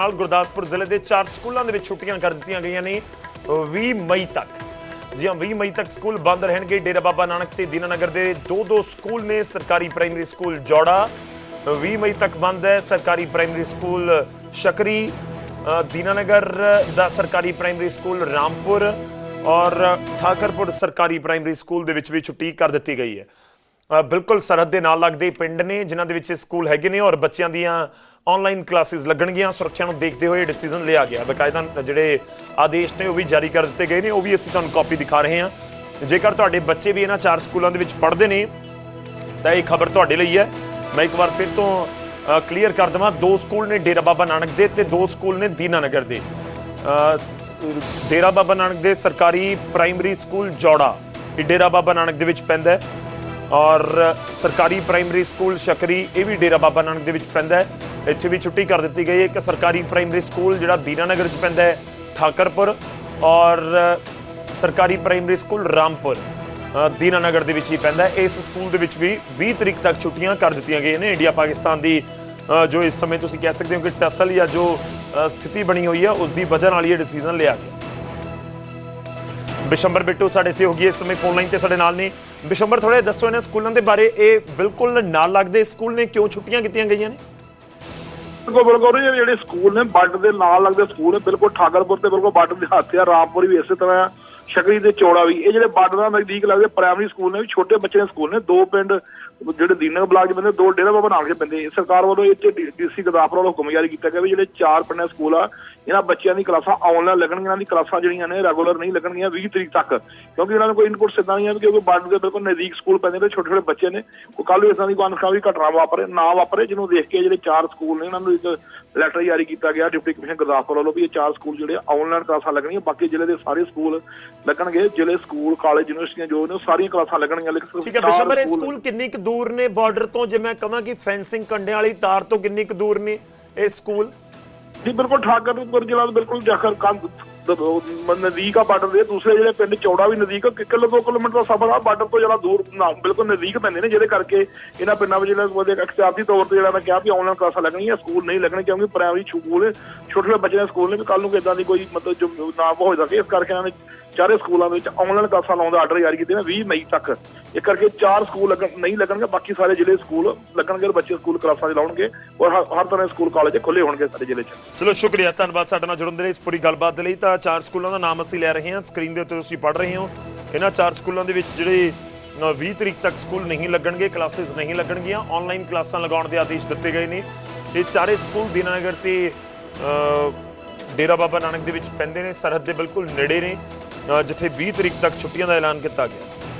ਨਾਲ ਗੁਰਦਾਸਪੁਰ ਜ਼ਿਲ੍ਹੇ ਦੇ ਚਾਰ ਸਕੂਲਾਂ ਦੇ ਵਿੱਚ ਛੁੱਟੀਆਂ ਕਰ ਦਿੱਤੀਆਂ ਗਈਆਂ ਨੇ 20 ਮਈ ਤੱਕ। ਜੀ ਹਾਂ 20 ਮਈ ਤੱਕ ਸਕੂਲ ਬੰਦ ਰਹਿਣਗੇ। ਡੇਰਾ ਬਾਬਾ ਨਾਨਕ ਤੇ ਦੀਨਾਨਗਰ ਦੇ ਦੋ ਦੋ ਸਕੂਲ ਨੇ ਸਰਕਾਰੀ ਪ੍ਰਾਇਮਰੀ ਸਕੂਲ ਜੋੜਾ। 20 ਮਈ ਤੱਕ ਬੰਦ ਹੈ ਸਰਕਾਰੀ ਪ੍ਰਾਇਮਰੀ ਸਕੂਲ ਸ਼ਕਰੀ ਅ, ਦੀਨਾਨਗਰ ਦਾ ਸਰਕਾਰੀ ਪ੍ਰਾਇਮਰੀ ਸਕੂਲ ਰਾਮਪੁਰ ਔਰ ਠਾਕਰਪੁਰ ਸਰਕਾਰੀ ਪ੍ਰਾਇਮਰੀ ਸਕੂਲ ਦੇ ਵਿੱਚ ਵੀ ਛੁੱਟੀ ਕਰ ਦਿੱਤੀ ਗਈ ਹੈ। ਬਿਲਕੁਲ ਸਰਹੱਦ ਦੇ ਨਾਲ ਲੱਗਦੇ ਪਿੰਡ ਨੇ ਜਿਨ੍ਹਾਂ ਦੇ ਵਿੱਚ ਸਕੂਲ ਹੈਗੇ ਨੇ ਔਰ ਬੱਚਿਆਂ ਦੀਆਂ ਆਨਲਾਈਨ ਕਲਾਸਿਸ ਲੱਗਣਗੀਆਂ, ਸੁਰੱਖਿਆ ਨੂੰ ਦੇਖਦੇ ਹੋਏ ਡਿਸੀਜਨ ਲਿਆ ਗਿਆ। ਬਕਾਇਦਾ ਜਿਹੜੇ ਆਦੇਸ਼ ਨੇ ਉਹ ਵੀ ਜਾਰੀ ਕਰ ਦਿੱਤੇ ਗਏ ਨੇ, ਉਹ ਵੀ ਅਸੀਂ ਤੁਹਾਨੂੰ ਕਾਪੀ ਦਿਖਾ ਰਹੇ ਹਾਂ। ਜੇਕਰ ਤੁਹਾਡੇ ਬੱਚੇ ਵੀ ਇਹਨਾਂ ਚਾਰ ਸਕੂਲਾਂ ਦੇ ਵਿੱਚ ਪੜ੍ਹਦੇ ਨੇ, ਤਾਂ ਇਹ ਖਬਰ ਤੁਹਾਡੇ ਲਈ ਹੈ। ਮੈਂ ਇੱਕ ਵਾਰ ਫਿਰ ਤੋਂ ਕਲੀਅਰ ਕਰ ਦਵਾਂ, ਦੋ ਸਕੂਲ ਨੇ ਡੇਰਾ ਬਾਬਾ ਨਾਨਕ ਦੇ ਤੇ ਦੋ ਸਕੂਲ ਨੇ ਦੀਨਾਨਗਰ ਦੇ। ਡੇਰਾ ਬਾਬਾ ਨਾਨਕ ਦੇ ਸਰਕਾਰੀ ਪ੍ਰਾਇਮਰੀ ਸਕੂਲ ਜੋੜਾ, ਇਹ ਡੇਰਾ ਬਾਬਾ ਨਾਨਕ ਦੇ ਵਿੱਚ ਪੈਂਦਾ ਹੈ। ਔਰ ਸਰਕਾਰੀ ਪ੍ਰਾਇਮਰੀ ਸਕੂਲ ਸ਼ਕਰੀ, ਇਹ ਵੀ ਡੇਰਾ ਬਾਬਾ ਨਾਨਕ ਦੇ ਵਿੱਚ ਪੈਂਦਾ ਹੈ। ਇੱਥੇ ਵੀ ਛੁੱਟੀ ਕਰ ਦਿੱਤੀ ਗਈ ਹੈ। ਇੱਕ ਸਰਕਾਰੀ ਪ੍ਰਾਇਮਰੀ ਸਕੂਲ ਜਿਹੜਾ ਦੀਨਾਨਗਰ 'ਚ ਪੈਂਦਾ ਹੈ ਠਾਕਰਪੁਰ ਔਰ ਸਰਕਾਰੀ ਪ੍ਰਾਇਮਰੀ ਸਕੂਲ ਰਾਮਪੁਰ ਅ, ਦੀਨਾਨਗਰ ਦੇ ਵਿੱਚ ਹੀ ਪੈਂਦਾ ਹੈ। ਇਸ ਸਕੂਲ ਦੇ ਵਿੱਚ ਵੀ 20 ਤਰੀਕ ਤੱਕ ਛੁੱਟੀਆਂ ਕਰ ਦਿੱਤੀਆਂ ਗਈਆਂ ਨੇ ਇੰਡੀਆ ਪਾਕਿਸਤਾਨ ਦੀ ਜੋ ਇਸ ਸਮੇਂ ਤੁਸੀਂ ਕਹਿ ਸਕਦੇ ਹੋ ਕਿ ਟਸਲ ਜਾਂ ਜੋ ਸਥਿਤੀ ਬਣੀ ਹੋਈ ਹੈ ਉਸ ਦੀ ਵਜ੍ਹਾ ਨਾਲ ਇਹ ਡਿਸੀਜਨ ਲਿਆ ਗਿਆ। ਬਿਸ਼ੰਬਰ ਬਿੱਟੂ ਸਾਡੇ ਸਹਿਯੋਗੀ ਇਸ ਸਮੇਂ ਫੋਨ ਲਾਈਨ ਤੇ ਸਾਡੇ ਨਾਲ ਨੇ। ਬਿਸ਼ੰਬਰ ਥੋੜੇ ਦੱਸੋ ਇਹਨਾਂ ਸਕੂਲਾਂ ਦੇ ਬਾਰੇ। ਇਹ ਬਿਲਕੁਲ ਨਾਲ ਲੱਗਦੇ ਸਕੂਲ ਨੇ ਕਿਉਂ ਛੁੱਟੀਆਂ ਕੀਤੀਆਂ ਗਈਆਂ ਨੇ? ਬਿਲਕੁਲ ਬਿਲਕੁਲ ਇਹ ਜਿਹੜੇ ਸਕੂਲ ਨੇ ਬੱਟ ਦੇ ਨਾਲ ਲੱਗਦੇ ਸਕੂਲ ਨੇ, ਬਿਲਕੁਲ ਠਾਕਰਪੁਰ ਤੇ ਬਿਲਕੁਲ ਬੱਟ ਦੇ ਹੱਥ ਆ, ਰਾਮਪੁਰ ਵੀ ਇਸੇ ਤਰ੍ਹਾਂ ਸ਼ਕਰੀ ਦੇ ਚੌੜਾ ਵੀ। ਇਹ ਜਿਹੜੇ ਬੱਟ ਦਾ ਨਜ਼ਦੀਕ ਲੱਗਦੇ ਪ੍ਰਾਇਮਰੀ ਸਕੂਲ ਨੇ, ਵੀ ਛੋਟੇ ਬੱਚੇ ਦੇ ਸਕੂਲ ਨੇ, ਦੋ ਪਿੰਡ ਜਿਹੜੇ ਦੀਨਕ ਬਲਾਕ ਦੇ ਬੰਦੇ ਦੋ ਡੇਰਾ ਬਾਬਾ ਨਾਨਕ ਦੇ ਬੰਦੇ ਸਰਕਾਰ ਵੱਲੋਂ ਇਹ ਡੀਸੀ ਗਦਾਫਰ ਵੱਲੋਂ ਹੁਕਮ ਜਾਰੀ ਕੀਤਾ ਗਿਆ ਵੀ ਜਿਹੜੇ ਚਾਰ ਪਿੰਡਾਂ ਸਕੂਲ ਆ ਇਹਨਾਂ ਬੱਚਿਆਂ ਦੀ ਕਲਾਸਾਂ ਆਨਲਾਈਨ ਲੱਗਣਗੀਆਂ ਇਹਨਾਂ ਦੀ ਕਲਾਸਾਂ ਜਿਹੜੀਆਂ ਨੇ ਰੈਗੂਲਰ ਨਹੀਂ ਲੱਗਣਗੀਆਂ 20 ਤਰੀਕ ਤੱਕ। ਕਿਉਂਕਿ ਇਹਨਾਂ ਨੂੰ ਕੋਈ ਇਨਪੁਟ ਸਿੱਧਾ ਨਹੀਂ ਹੈ ਕਿਉਂਕਿ ਬੱਟ ਦੇ ਬਿਲਕੁਲ ਨਜ਼ਦੀਕ ਸਕੂਲ ਪੈਂਦੇ ਨੇ ਛੋਟੇ ਛੋਟੇ ਬੱਚੇ ਨੇ। ਉਹ ਕੱਲ ਵੀ ਇਦਾਂ ਦੀ ਕੋਈ ਅਨਸਕਾਰੀ ਘਟਨਾ ਵਾਪਰੇ ਨਾ ਵਾਪਰੇ ਜਿਹਨੂੰ ਦੇਖ ਕੇ ਜਿਹੜੇ ਚਾਰ ਸਕੂਲ ਨੇ ਇਹਨਾਂ ਨੂੰ ਇੱਕ ਲੈਟਰ ਜਾਰੀ ਕੀਤਾ ਗਿਆ ਡਿਪਟੀ ਕਮਿਸ਼ਨਰ ਗੁਰਦਾਸਪੁਰ ਵੱਲੋਂ ਵੀ ਇਹ ਚਾਰ ਸਕੂਲ ਜਿਹੜੇ ਆਨਲਾਈਨ ਕਲਾਸਾਂ ਲੱਗਣਗੀਆਂ। ਬਾਕੀ ਜ਼ਿਲ੍ਹੇ ਦੇ ਸਾਰੇ ਸਕੂਲ ਲੱਗਣਗੇ ਜ਼ਿਲ੍ਹੇ ਸਕੂਲ ਕਾਲਜ ਯੂਨੀਵਰਸਿਟੀਆਂ ਜੋ ਨੇ ਸਾਰੀਆਂ ਕਲਾਸਾਂ ਲੱਗਣਗੀਆਂ। ਲੇਕਿਨ ਠੀਕ ਹੈ ਬਿਸ਼ੰਬਰ ਇਹ ਸਕੂਲ ਕਿੰਨੀ ਕੁ ਦੂਰ ਨੇ ਬਾਰਡਰ ਤੋਂ ਜੇ ਮੈਂ ਕਹਾਂ ਕਿ ਫੈਂਸਿੰਗ ਕੰਡਿਆਂ ਵਾਲੀ ਤਾਰ ਤੋਂ ਕਿੰਨੀ ਕੁ ਦੂਰ ਨੇ ਇਹ ਸਕੂਲ? ਜੀ ਬਿਲਕੁਲ ਠਾਕਰਪੁਰ ਜ਼ਿਲ੍ਹਾ ਦਾ ਬਿਲਕੁਲ ਜਾਖਰ ਕੰਦ ਨਜ਼ਦੀਕ ਆ ਬਾਰਡਰ ਦੇ ਦੂਸਰੇ ਜਿਹੜੇ ਪਿੰਡ ਚੌੜਾ ਵੀ ਨਜ਼ਦੀਕ ਆ, ਕਿਲੋ 2 ਕਿਲੋਮੀਟਰ ਦਾ ਸਫ਼ਰ ਆ ਬਾਰਡਰ ਤੋਂ ਜਿਹੜਾ ਦੂਰ ਨਾ ਬਿਲਕੁਲ ਨਜ਼ਦੀਕ ਪੈਂਦੇ ਨੇ ਜਿਹਦੇ ਕਰਕੇ ਇਹਨਾਂ ਪਿੰਡਾਂ ਵਿੱਚ ਜਿਹੜਾ ਉਹਦੇ ਇਖਤਿਆਰੀ ਤੌਰ ਤੇ ਜਿਹੜਾ ਮੈਂ ਕਿਹਾ ਵੀ ਆਨਲਾਈਨ ਕਲਾਸਾਂ ਲੱਗਣੀਆਂ ਸਕੂਲ ਨਹੀਂ ਲੱਗਣੇ ਕਿਉਂਕਿ ਪ੍ਰਾਇਮਰੀ ਸਕੂਲ ਛੋਟੇ ਛੋਟੇ ਬੱਚਿਆਂ ਦੇ ਸਕੂਲ ਨੇ ਵੀ ਕੱਲ ਨੂੰ ਇਦਾਂ ਦੀ ਕੋਈ ਮਤਲਬ ਜੋ ਨਾ ਹੋ ਸਕੇ ਇਸ ਕਰਕੇ ਇਹਨਾਂ ਨੇ ਚਾਰੇ ਸਕੂਲਾਂ ਦੇ ਵਿੱਚ ਆਨਲਾਈਨ ਕਲਾਸਾਂ ਲਾਉਣ ਦਾ ਆਰਡਰ ਜਾਰੀ ਕੀਤੇ ਨੇ 20 ਮਈ ਤੱਕ। ਇਹ ਕਰਕੇ ਚਾਰ ਸਕੂਲ ਲੱਗਣ ਨਹੀਂ ਲੱਗਣਗੇ ਬਾਕੀ ਸਾਰੇ ਜ਼ਿਲ੍ਹੇ ਸਕੂਲ ਲੱਗਣਗੇ ਔਰ ਬੱਚੇ ਸਕੂਲ ਕਲਾਸਾਂ ਦੇ ਲਾਉਣਗੇ ਔਰ ਹਰ ਤਰ੍ਹਾਂ ਦੇ ਸਕੂਲ ਕਾਲਜ ਖੁੱਲੇ ਹੋਣਗੇ ਸਾਡੇ ਜ਼ਿਲ੍ਹੇ 'ਚ। ਚਲੋ ਸ਼ੁਕਰੀਆ ਧੰਨਵਾਦ ਸਾਡੇ ਨਾਲ ਜੁੜਨ ਦੇ ਲਈ ਇਸ ਪੂਰੀ ਗੱਲਬਾਤ ਦੇ ਲਈ। ਤਾਂ ਚਾਰ ਸਕੂਲਾਂ ਦਾ ਨਾਮ ਅਸੀਂ ਲੈ ਰਹੇ ਹਾਂ। ਸਕਰੀਨ ਦੇ ਉੱਤੇ ਤੁਸੀਂ ਪੜ੍ਹ ਰਹੇ ਹੋ। ਇਹਨਾਂ ਚਾਰ ਸਕੂਲਾਂ ਦੇ ਵਿੱਚ ਜਿਹੜੇ ਅ, 20 ਤਰੀਕ ਤੱਕ ਸਕੂਲ ਨਹੀਂ ਲੱਗਣਗੇ ਕਲਾਸਿਸ ਨਹੀਂ ਲੱਗਣਗੀਆਂ। ਆਨਲਾਈਨ ਕਲਾਸਾਂ ਲਗਾਉਣ ਦੇ ਆਦੇਸ਼ ਦਿੱਤੇ ਗਏ ਨੇ। ਇਹ ਚਾਰੇ ਸਕੂਲ ਦੀਨਾਨਗਰ ਤੇ ਡੇਰਾ ਬਾਬਾ ਨਾਨਕ ਦੇ ਵਿੱਚ ਪੈਂਦੇ ਨੇ। ਸਰਹੱਦ ਦੇ ਬਿਲਕੁਲ ਨੇੜੇ ਨੇ। ਜਿੱਥੇ 20 ਤਰੀਕ ਤੱਕ ਛੁੱਟੀਆਂ ਦਾ ਐਲਾਨ ਕੀਤਾ ਗਿਆ।